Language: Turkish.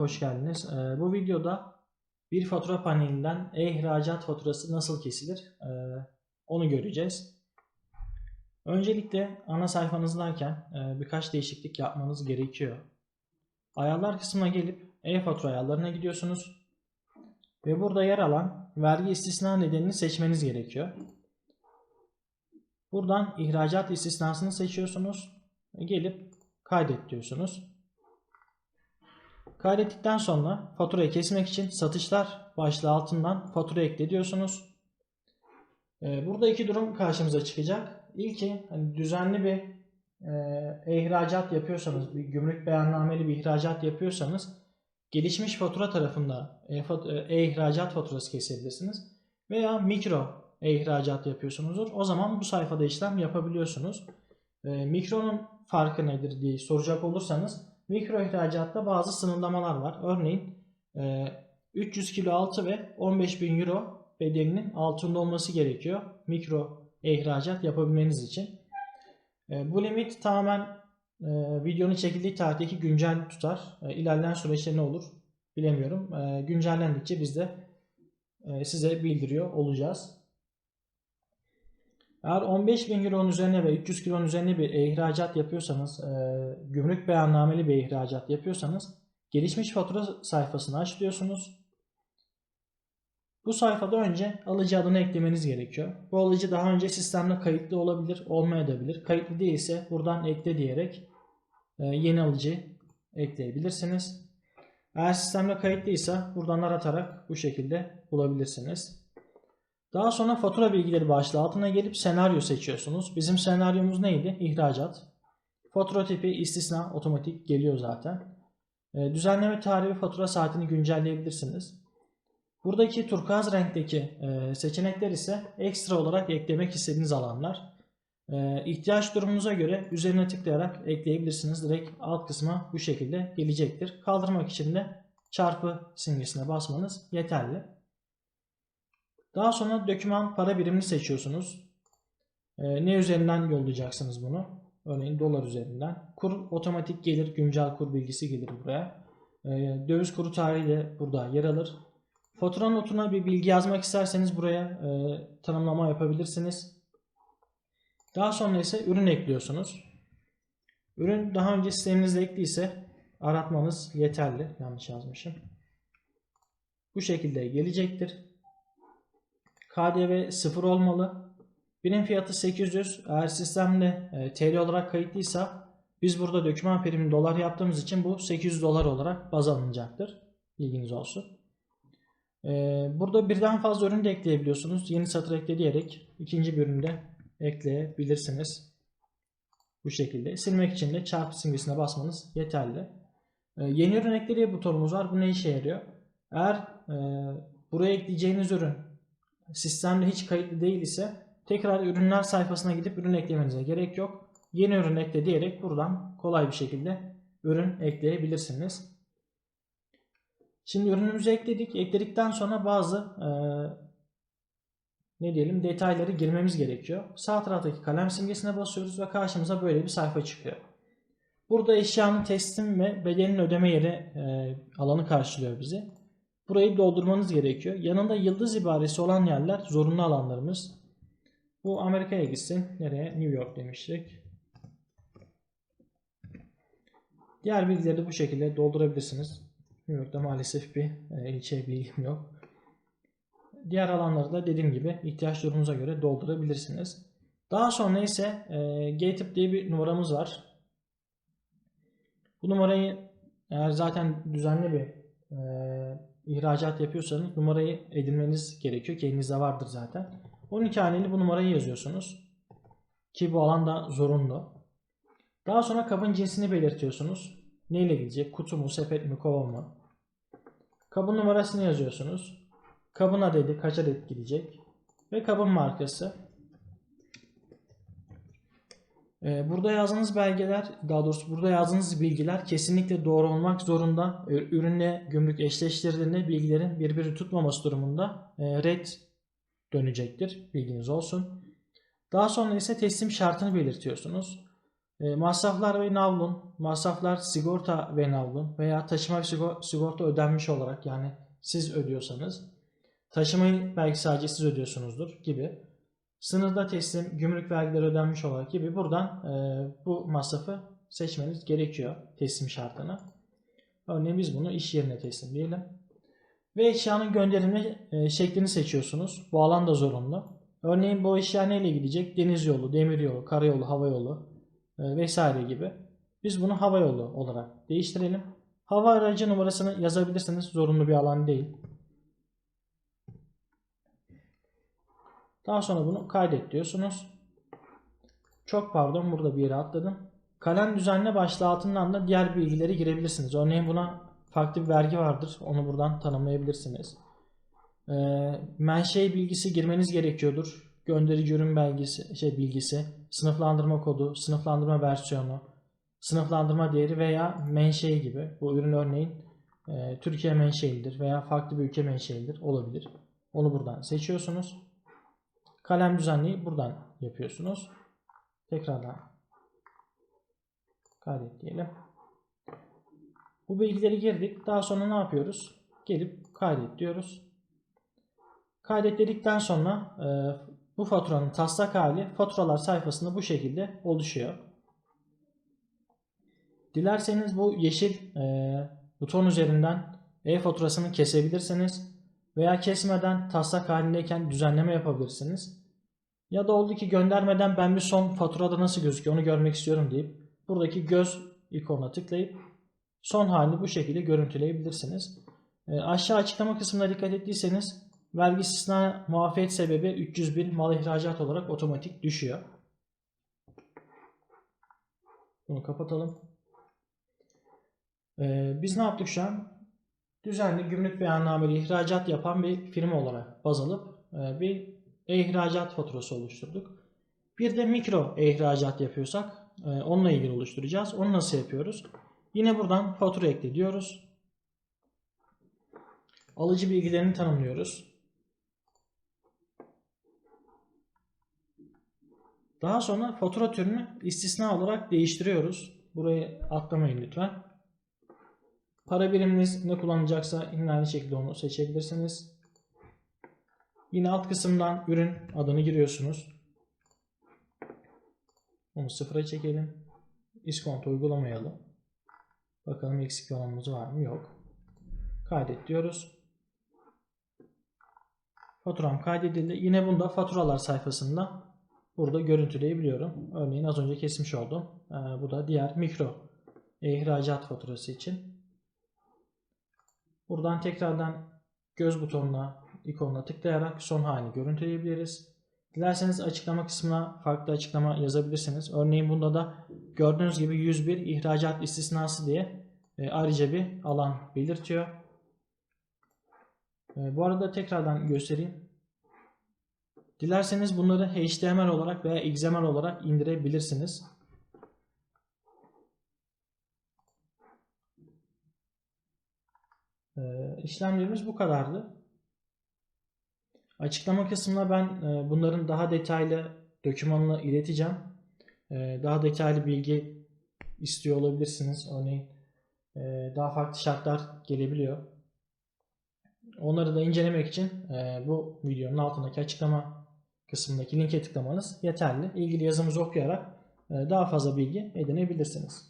Hoş geldiniz. Ee, bu videoda bir fatura panelinden e-ihracat faturası nasıl kesilir ee, onu göreceğiz. Öncelikle ana sayfanızdayken e, birkaç değişiklik yapmanız gerekiyor. Ayarlar kısmına gelip e-fatura ayarlarına gidiyorsunuz. Ve burada yer alan vergi istisna nedenini seçmeniz gerekiyor. Buradan ihracat istisnasını seçiyorsunuz. Gelip kaydet diyorsunuz. Kaydettikten sonra faturayı kesmek için satışlar başlığı altından fatura ekle diyorsunuz. Ee, Burada iki durum karşımıza çıkacak. İlki hani düzenli bir e, e-ihracat yapıyorsanız, bir gümrük beyannameli bir ihracat yapıyorsanız gelişmiş fatura tarafında e-fat- e, e-ihracat faturası kesebilirsiniz. Veya mikro e-ihracat yapıyorsunuzdur. O zaman bu sayfada işlem yapabiliyorsunuz. E, mikronun farkı nedir diye soracak olursanız mikro ihracatta bazı sınırlamalar var. Örneğin e, 300 kilo altı ve 15.000 euro bedelinin altında olması gerekiyor. Mikro ihracat yapabilmeniz için. E, bu limit tamamen e, videonun çekildiği tarihteki güncel tutar. E, ilerleyen süreçte ne olur bilemiyorum. E, güncellendikçe biz de e, size bildiriyor olacağız. Eğer 15.000 euronun üzerine ve 300 kilonun üzerine bir ihracat yapıyorsanız, e, gümrük beyannameli bir ihracat yapıyorsanız gelişmiş fatura sayfasını açlıyorsunuz. Bu sayfada önce alıcı adını eklemeniz gerekiyor. Bu alıcı daha önce sistemde kayıtlı olabilir, olmayabilir. Kayıtlı değilse buradan ekle diyerek e, yeni alıcı ekleyebilirsiniz. Eğer sistemde kayıtlıysa buradan aratarak bu şekilde bulabilirsiniz. Daha sonra fatura bilgileri başlığı altına gelip senaryo seçiyorsunuz. Bizim senaryomuz neydi? İhracat. Fatura tipi istisna otomatik geliyor zaten. E, düzenleme tarihi fatura saatini güncelleyebilirsiniz. Buradaki turkuaz renkteki e, seçenekler ise ekstra olarak eklemek istediğiniz alanlar. E, ihtiyaç durumunuza göre üzerine tıklayarak ekleyebilirsiniz. Direkt alt kısma bu şekilde gelecektir. Kaldırmak için de çarpı simgesine basmanız yeterli. Daha sonra doküman para birimini seçiyorsunuz. Ee, ne üzerinden yollayacaksınız bunu? Örneğin dolar üzerinden. Kur otomatik gelir, güncel kur bilgisi gelir buraya. Ee, döviz kuru tarihi de burada yer alır. Fatura notuna bir bilgi yazmak isterseniz buraya e, tanımlama yapabilirsiniz. Daha sonra ise ürün ekliyorsunuz. Ürün daha önce sisteminizde ekliyse aratmanız yeterli. Yanlış yazmışım. Bu şekilde gelecektir. KDV 0 olmalı. Birim fiyatı 800. Eğer sistemde e, TL olarak kayıtlıysa biz burada döküman primini dolar yaptığımız için bu 800 dolar olarak baz alınacaktır. Bilginiz olsun. E, burada birden fazla ürün de ekleyebiliyorsunuz. Yeni satır ekle diyerek ikinci bir ürünü de ekleyebilirsiniz. Bu şekilde. Silmek için de çarpı simgesine basmanız yeterli. E, yeni ürün ekle butonumuz var. Bu ne işe yarıyor? Eğer buraya ekleyeceğiniz ürün sistemde hiç kayıtlı değil ise tekrar ürünler sayfasına gidip ürün eklemenize gerek yok. Yeni ürün ekle diyerek buradan kolay bir şekilde ürün ekleyebilirsiniz. Şimdi ürünümüzü ekledik. Ekledikten sonra bazı e, ne diyelim detayları girmemiz gerekiyor. Sağ taraftaki kalem simgesine basıyoruz ve karşımıza böyle bir sayfa çıkıyor. Burada eşyanın teslim ve bedelinin ödeme yeri e, alanı karşılıyor bizi. Burayı doldurmanız gerekiyor. Yanında yıldız ibaresi olan yerler zorunlu alanlarımız. Bu Amerika'ya gitsin. Nereye? New York demiştik. Diğer bilgileri de bu şekilde doldurabilirsiniz. New York'ta maalesef bir e, ilçe bilgim yok. Diğer alanları da dediğim gibi ihtiyaç durumunuza göre doldurabilirsiniz. Daha sonra ise e, Gatip diye bir numaramız var. Bu numarayı eğer zaten düzenli bir e, ihracat yapıyorsanız numarayı edinmeniz gerekiyor ki elinizde vardır zaten. 12 haneli bu numarayı yazıyorsunuz. Ki bu alanda zorunlu. Daha sonra kabın cinsini belirtiyorsunuz. Ne ile gidecek? Kutu mu, sepet mi, kova mı? Kabın numarasını yazıyorsunuz. Kabın adedi, kaç adet gidecek? Ve kabın markası. Ee, Burada yazdığınız belgeler, daha doğrusu burada yazdığınız bilgiler kesinlikle doğru olmak zorunda. Ür- Ürünle gümrük eşleştirdiğinde bilgilerin birbirini tutmaması durumunda e, red dönecektir. Bilginiz olsun. Daha sonra ise teslim şartını belirtiyorsunuz. E, masraflar ve navlun, masraflar sigorta ve navlun veya taşıma sigorta ödenmiş olarak yani siz ödüyorsanız taşımayı belki sadece siz ödüyorsunuzdur gibi. Sınırda teslim, gümrük vergileri ödenmiş olarak gibi buradan e, bu masrafı seçmeniz gerekiyor teslim şartını. Örneğin biz bunu iş yerine teslim diyelim. Ve eşyanın gönderilme e, şeklini seçiyorsunuz. Bu alan da zorunlu. Örneğin bu eşya neyle gidecek? Deniz yolu, demir yolu, karayolu, hava yolu e, vesaire gibi. Biz bunu hava yolu olarak değiştirelim. Hava aracı numarasını yazabilirsiniz. Zorunlu bir alan değil. Daha sonra bunu kaydet diyorsunuz. Çok pardon burada bir yere atladım. Kalem düzenle başlığı altından da diğer bilgileri girebilirsiniz. Örneğin buna farklı bir vergi vardır. Onu buradan tanımlayabilirsiniz. E, menşe bilgisi girmeniz gerekiyordur. Gönderici ürün belgesi, şey bilgisi, sınıflandırma kodu, sınıflandırma versiyonu, sınıflandırma değeri veya menşei gibi. Bu ürün örneğin e, Türkiye menşelidir veya farklı bir ülke menşelidir olabilir. Onu buradan seçiyorsunuz. Kalem düzenleyi buradan yapıyorsunuz. Tekrardan kaydet diyelim. Bu bilgileri girdik. Daha sonra ne yapıyoruz? Gelip kaydet diyoruz. Kaydet dedikten sonra e, bu faturanın taslak hali faturalar sayfasında bu şekilde oluşuyor. Dilerseniz bu yeşil e, buton üzerinden e-faturasını kesebilirsiniz veya kesmeden taslak halindeyken düzenleme yapabilirsiniz. Ya da oldu ki göndermeden ben bir son faturada nasıl gözüküyor onu görmek istiyorum deyip buradaki göz ikonuna tıklayıp son halini bu şekilde görüntüleyebilirsiniz. E, aşağı açıklama kısmına dikkat ettiyseniz vergi istisna muafiyet sebebi 301 mal ihracat olarak otomatik düşüyor. Bunu kapatalım. Ee, biz ne yaptık şu an? Düzenli gümrük beyannameli ihracat yapan bir firma olarak baz alıp e, bir e-ihracat faturası oluşturduk. Bir de mikro e-ihracat yapıyorsak e, onunla ilgili oluşturacağız. Onu nasıl yapıyoruz? Yine buradan fatura ekle diyoruz. Alıcı bilgilerini tanımlıyoruz. Daha sonra fatura türünü istisna olarak değiştiriyoruz. Burayı atlamayın lütfen. Para biriminiz ne kullanacaksa yine aynı şekilde onu seçebilirsiniz. Yine alt kısımdan ürün adını giriyorsunuz. Onu sıfıra çekelim. İskonto uygulamayalım. Bakalım eksik olanımız var mı? Yok. Kaydet diyoruz. Faturam kaydedildi. Yine bunda faturalar sayfasında burada görüntüleyebiliyorum. Örneğin az önce kesmiş oldum. Ee, bu da diğer mikro ihracat faturası için. Buradan tekrardan göz butonuna, ikonuna tıklayarak son halini görüntüleyebiliriz. Dilerseniz açıklama kısmına farklı açıklama yazabilirsiniz. Örneğin bunda da gördüğünüz gibi 101 ihracat istisnası diye e, ayrıca bir alan belirtiyor. E, bu arada tekrardan göstereyim. Dilerseniz bunları HTML olarak veya XML olarak indirebilirsiniz. Ee, işlemlerimiz bu kadardı. Açıklama kısmına ben e, bunların daha detaylı dokümanını ileteceğim. E, daha detaylı bilgi istiyor olabilirsiniz. Örneğin e, daha farklı şartlar gelebiliyor. Onları da incelemek için bu videonun altındaki açıklama kısmındaki linke tıklamanız yeterli. İlgili yazımızı okuyarak daha fazla bilgi edinebilirsiniz.